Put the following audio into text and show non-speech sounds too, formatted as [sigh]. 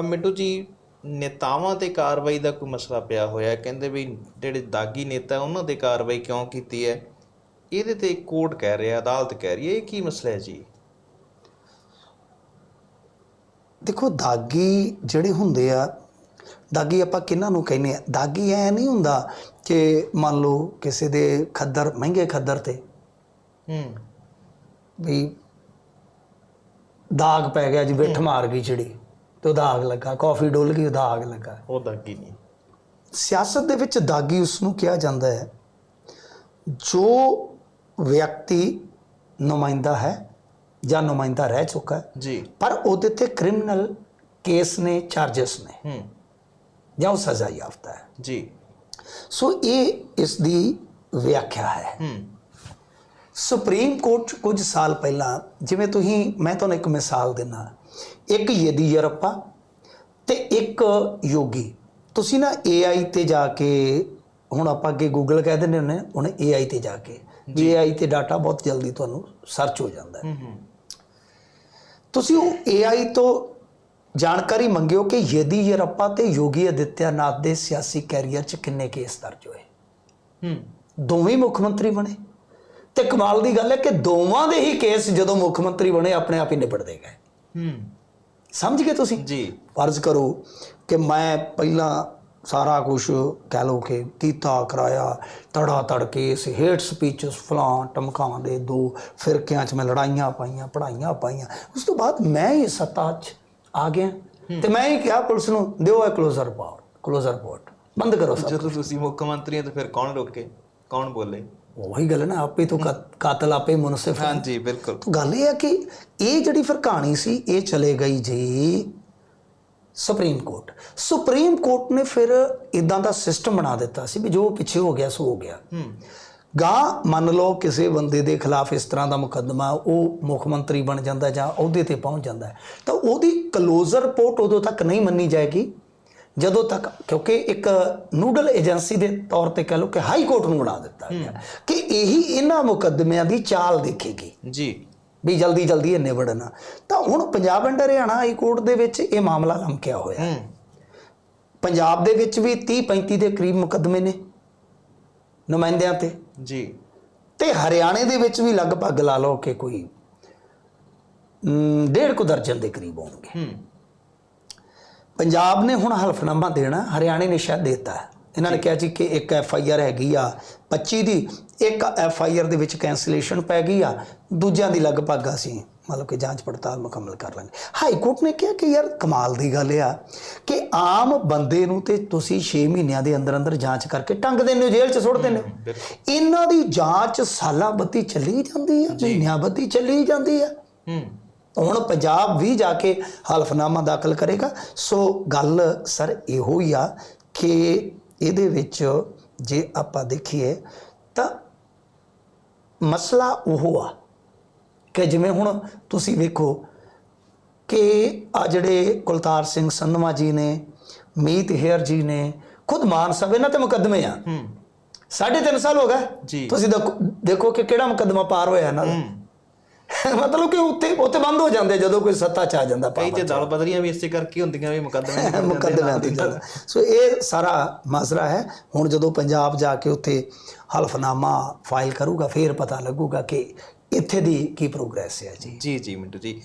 ਮਿੰਟੂ ਜੀ ਨੇਤਾਵਾਂ ਤੇ ਕਾਰਵਾਈ ਦਾ ਕੋਈ ਮਸਲਾ ਪਿਆ ਹੋਇਆ। ਕਹਿੰਦੇ ਵੀ ਜਿਹੜੇ ਦਾਗੀ ਨੇਤਾ ਉਹਨਾਂ ਤੇ ਕਾਰਵਾਈ ਕਿਉਂ ਕੀਤੀ ਹੈ? ਇਹਦੇ ਤੇ ਕੋਰਟ ਕਹਿ ਰਿਹਾ ਅਦਾਲਤ ਕਹਿ ਰਹੀ ਹੈ ਇਹ ਕੀ ਮਸਲਾ ਹੈ ਜੀ? ਦੇਖੋ ਦਾਗੀ ਜਿਹੜੇ ਹੁੰਦੇ ਆ ਦਾਗੀ ਆਪਾਂ ਕਿਹਨਾਂ ਨੂੰ ਕਹਿੰਦੇ ਆ? ਦਾਗੀ ਐ ਨਹੀਂ ਹੁੰਦਾ ਕਿ ਮੰਨ ਲਓ ਕਿਸੇ ਦੇ ਖੱਦਰ ਮਹਿੰਗੇ ਖੱਦਰ ਤੇ। ਹੂੰ। ਵੀ ਦਾਗ ਪੈ ਗਿਆ ਜੀ ਵਿੱਠ ਮਾਰ ਗਈ ਚਿੜੀ। ਤੇ ਉਹ ਦਾਗ ਲੱਗਾ ਕਾਫੀ ਡੁੱਲ ਗਈ ਉਹ ਦਾਗ ਲੱਗਾ। ਉਹ ਦਾਗੀ ਨਹੀਂ। ਸਿਆਸਤ ਦੇ ਵਿੱਚ ਦਾਗੀ ਉਸ ਨੂੰ ਕਿਹਾ ਜਾਂਦਾ ਹੈ ਜੋ ਵਿਅਕਤੀ ਨੁਮਾਇੰਦਾ ਹੈ ਜਾਂ ਨੁਮਾਇੰਦਾ ਰਹਿ ਚੁੱਕਾ ਹੈ ਜੀ। ਪਰ ਉਹਦੇ ਤੇ ਕ੍ਰਿਮੀਨਲ ਕੇਸ ਨੇ ਚਾਰजेस ਨੇ ਹੂੰ। ਜਾਂ ਉਹ ਸਜ਼ਾ ਯਾਫਤਾ ਹੈ। ਜੀ। ਸੋ ਇਹ ਇਸ ਦੀ ਵਿਆਖਿਆ ਹੈ। ਹੂੰ। ਸੁਪਰੀਮ ਕੋਰਟ ਕੁਝ ਸਾਲ ਪਹਿਲਾਂ ਜਿਵੇਂ ਤੁਸੀਂ ਮੈਂ ਤੁਹਾਨੂੰ ਇੱਕ ਮਿਸਾਲ ਦਿੰਨਾ ਇੱਕ ਯਦੀਯਰਪਾ ਤੇ ਇੱਕ ਯੋਗੀ। ਤੁਸੀਂ ਨਾ AI ਤੇ ਜਾ ਕੇ ਹੁਣ ਆਪਾਂ ਅੱਗੇ ਗੂਗਲ ਕਹਿ ਦਿੰਦੇ ਹੁੰਦੇ ਹਾਂ, ਹੁਣ AI ਤੇ ਜਾ ਕੇ। AI ਤੇ ਡਾਟਾ ਬਹੁਤ ਜਲਦੀ ਤੁਹਾਨੂੰ ਸਰਚ ਹੋ ਜਾਂਦਾ ਹੈ। ਤੁਸੀਂ ਉਹ AI ਤੋਂ ਜਾਣਕਾਰੀ ਮੰਗਿਓ ਕਿ ਯਦੀਯਰਪਾ ਤੇ ਯੋਗੀ ਆਦਿੱਤਿਆਨਾਥ ਦੇ ਸਿਆਸੀ ਕੈਰੀਅਰ 'ਚ ਕਿੰਨੇ ਕੇਸ ਦਰਜ ਹੋਏ। ਹੂੰ। ਦੋਵੇਂ ਮੁੱਖ ਮੰਤਰੀ ਬਣੇ। ਤੇ ਕਮਾਲ ਦੀ ਗੱਲ ਹੈ ਕਿ ਦੋਵਾਂ ਦੇ ਹੀ ਕੇਸ ਜਦੋਂ ਮੁੱਖ ਮੰਤਰੀ ਬਣੇ ਆਪਣੇ ਆਪ ਹੀ ਨਿਬੜਦੇ ਗਏ। ਹੂੰ। ਸਮਝ ਗਏ ਤੁਸੀਂ? ਜੀ। ਫਰਜ਼ ਕਰੋ ਕਿ ਮੈਂ ਪਹਿਲਾਂ ਸਾਰਾ ਕੁਝ ਕਹਿ ਲਓ ਕਿ ਕੀਤਾ ਕਰਾਇਆ ਤੜਾ ਤੜ ਕੇਸ ਹੇਟ ਸਪੀਚਸ ਫਲਾਂ ਟਮਕਾਂ ਦੇ ਦੋ ਫਿਰਕਿਆਂ 'ਚ ਮੈਂ ਲੜਾਈਆਂ ਪਾਈਆਂ ਪੜਾਈਆਂ ਪਾਈਆਂ। ਉਸ ਤੋਂ ਬਾਅਦ ਮੈਂ ਹੀ ਸੱਤਾ 'ਚ ਆ ਗਿਆ। ਤੇ ਮੈਂ ਹੀ ਕਿਹਾ ਪੁਲਿਸ ਨੂੰ ਦਿਓ ਇਹ ਕਲੋਜ਼ਰ ਪਾਵਰ ਕਲੋਜ਼ਰ ਰਿਪੋਰਟ ਬੰਦ ਕਰੋ ਸਭ ਜਦੋਂ ਤੁਸੀਂ ਮੁੱਖ ਮੰਤਰੀ ਹੋ ਤਾਂ ਫਿਰ ਕੌਣ ਰੋਕੇ ਕੌਣ ਬੋਲੇ? ਉਹੀ ਗੱਲ ਹੈ ਨਾ ਆਪੇ ਤੋਂ ਕਾਤਲ ਆਪੇ ਮੁਨਸਿਫ ਹੈ। ਹਾਂਜੀ ਬਿਲਕੁਲ। ਗੱਲ ਇਹ ਹੈ ਕਿ ਇਹ ਜਿਹੜੀ ਫਿਰ ਕਹਾਣੀ ਸੀ ਇਹ ਚਲੇ ਗਈ ਜੀ ਸੁਪਰੀਮ ਕੋਰਟ। ਸੁਪਰੀਮ ਕੋਰਟ ਨੇ ਫਿਰ ਇਦਾਂ ਦਾ ਸਿਸਟਮ ਬਣਾ ਦਿੱਤਾ ਸੀ ਵੀ ਜੋ ਪਿੱਛੇ ਹੋ ਗਿਆ ਸੋ ਹੋ ਗਿਆ। ਹੂੰ। ਗਾਂ ਮੰਨ ਲਓ ਕਿਸੇ ਬੰਦੇ ਦੇ ਖਿਲਾਫ ਇਸ ਤਰ੍ਹਾਂ ਦਾ ਮੁਕੱਦਮਾ ਉਹ ਮੁੱਖ ਮੰਤਰੀ ਬਣ ਜਾਂਦਾ ਜਾਂ ਅਹੁਦੇ ਤੇ ਪਹੁੰਚ ਜਾਂਦਾ ਤਾਂ ਉਹਦੀ ਕਲੋਜ਼ਰ ਰਿਪੋਰਟ ਉਦੋਂ ਤੱਕ ਨਹੀਂ ਮੰਨੀ ਜਾਏਗੀ। ਜਦੋਂ ਤੱਕ ਕਿਉਂਕਿ ਇੱਕ ਨੂਡਲ ਏਜੰਸੀ ਦੇ ਤੌਰ ਤੇ ਕਹ ਲਓ ਕਿ ਹਾਈ ਕੋਰਟ ਨੂੰ ਬਣਾ ਦਿੱਤਾ ਗਿਆ ਕਿ ਇਹੀ ਇਹਨਾਂ ਮੁਕੱਦਮਿਆਂ ਦੀ ਚਾਲ ਦੇਖੇਗੀ। ਜੀ। ਵੀ ਜਲਦੀ ਜਲਦੀ ਇਹ ਨਿਬੜਨਾ। ਤਾਂ ਹੁਣ Punjab and Haryana high court ਦੇ ਵਿੱਚ ਇਹ ਮਾਮਲਾ ਲਮਕਿਆ ਹੋਇਆ। ਹੈ। ਪੰਜਾਬ ਦੇ ਵਿੱਚ ਵੀ 30 35 ਦੇ ਕਰੀਬ ਮੁਕੱਦਮੇ ਨੇ ਨੁਮਾਇੰਦਿਆਂ ਤੇ। ਜੀ। ਤੇ ਹਰਿਆਣੇ ਦੇ ਵਿੱਚ ਵੀ ਲਗਭਗ ਲਾ ਲਓ ਕਿ ਕੋਈ ਡੇਢ ਕੁ ਦਰਜਨ ਦੇ ਕਰੀਬ ਹੋਣਗੇ। ਹੂੰ। ਪੰਜਾਬ ਨੇ ਹੁਣ ਹਲਫਨਾਮਾ ਦੇਣਾ ਹਰਿਆਣੇ ਨੇ ਸ਼ਾਇਦ ਦਿੱਤਾ। ਇਹਨਾਂ ਨੇ ਕਿਹਾ ਜੀ ਕਿ ਇੱਕ ਐਫ ਆਈ ਆਰ ਹੈਗੀ ਆ 25 ਦੀ ਇੱਕ ਐਫ ਆਈ ਆਰ ਦੇ ਵਿੱਚ ਕੈਂਸਲੇਸ਼ਨ ਪੈ ਗਈ ਆ ਦੂਜਿਆਂ ਦੀ ਲਗਭਗ ਅਸੀਂ ਮਤਲਬ ਕਿ ਜਾਂਚ ਪੜਤਾਲ ਮੁਕੰਮਲ ਕਰ ਲਾਂਗੇ। ਹਾਈ ਕੋਰਟ ਨੇ ਕਿਹਾ ਕਿ ਯਾਰ ਕਮਾਲ ਦੀ ਗੱਲ ਆ ਕਿ ਆਮ ਬੰਦੇ ਨੂੰ ਤੇ ਤੁਸੀਂ 6 ਮਹੀਨਿਆਂ ਦੇ ਅੰਦਰ ਅੰਦਰ ਜਾਂਚ ਕਰਕੇ ਟੰਗ ਦਿੰਦੇ ਹੋ ਜੇਲ੍ਹ 'ਚ ਸੁੱਟ ਦਿੰਦੇ ਹੋ। ਇਹਨਾਂ ਦੀ ਜਾਂਚ ਸਾਲਾਂ ਬੱਤੀ ਚੱਲੀ ਜਾਂਦੀ ਆ ਮਹੀਨਿਆਂ ਬੱਤੀ ਚੱਲੀ ਜਾਂਦੀ ਆ। ਹੂੰ। ਹੁਣ ਪੰਜਾਬ ਵੀ ਜਾ ਕੇ ਹਲਫਨਾਮਾ ਦਾਖਲ ਕਰੇਗਾ। ਸੋ ਗੱਲ ਸਰ ਇਹੋ ਹੀ ਆ ਕਿ ਇਹਦੇ ਵਿੱਚ ਜੇ ਆਪਾਂ ਦੇਖੀਏ ਤਾਂ ਮਸਲਾ ਉਹ ਆ ਕਿ ਜਿਵੇਂ ਹੁਣ ਤੁਸੀਂ ਵੇਖੋ ਕਿ ਆ ਜਿਹੜੇ ਕੁਲਤਾਰ ਸਿੰਘ ਸੰਧਵਾ ਜੀ ਨੇ ਮੀਤ ਹੇਅਰ ਜੀ ਨੇ ਖੁਦ ਮਾਨ ਸਾਹਿਬ ਇਹਨਾਂ ਤੇ ਮੁਕੱਦਮੇ ਆ। ਹੂੰ। ਸਾਢੇ ਤਿੰਨ ਸਾਲ ਹੋ ਗਏ। ਤੁਸੀਂ ਦੇਖੋ ਦੇਖੋ ਕਿ ਕਿਹੜਾ ਮੁਕੱਦਮਾ ਪਾਰ ਹੋਇਆ ਇਹਨਾਂ ਦਾ। [laughs] ਮਤਲਬ ਕਿ ਉੱਤੇ ਉੱਤੇ ਬੰਦ ਹੋ ਜਾਂਦੇ ਜਦੋਂ ਕੋਈ ਸੱਤਾ ਚ ਆ ਜਾਂਦਾ ਕਈ ਤੇ ਦਲ ਬਦਲੀਆਂ ਵੀ ਇਸੇ ਕਰਕੇ ਹੁੰਦੀਆਂ ਵੀ ਮੁਕੱਦਮੇ ਜਾਂਦੇ ਮੁਕੱਦਮਿਆਂ ਦੀ ਦੀ ਨਾਲ। ਗੱਲ। ਸੋ ਇਹ ਸਾਰਾ ਮਸਲਾ ਹੈ। ਹੁਣ ਜਦੋਂ ਪੰਜਾਬ ਜਾ ਕੇ ਉੱਥੇ ਹਲਫਨਾਮਾ ਫਾਈਲ ਕਰੂਗਾ ਫਿਰ ਪਤਾ ਲੱਗੂਗਾ ਕਿ ਇੱਥੇ ਦੀ ਕੀ ਪ੍ਰੋਗਰੈਸ ਹੈ ਜੀ। ਜੀ ਜੀ ਮਿੰਟੂ ਜੀ।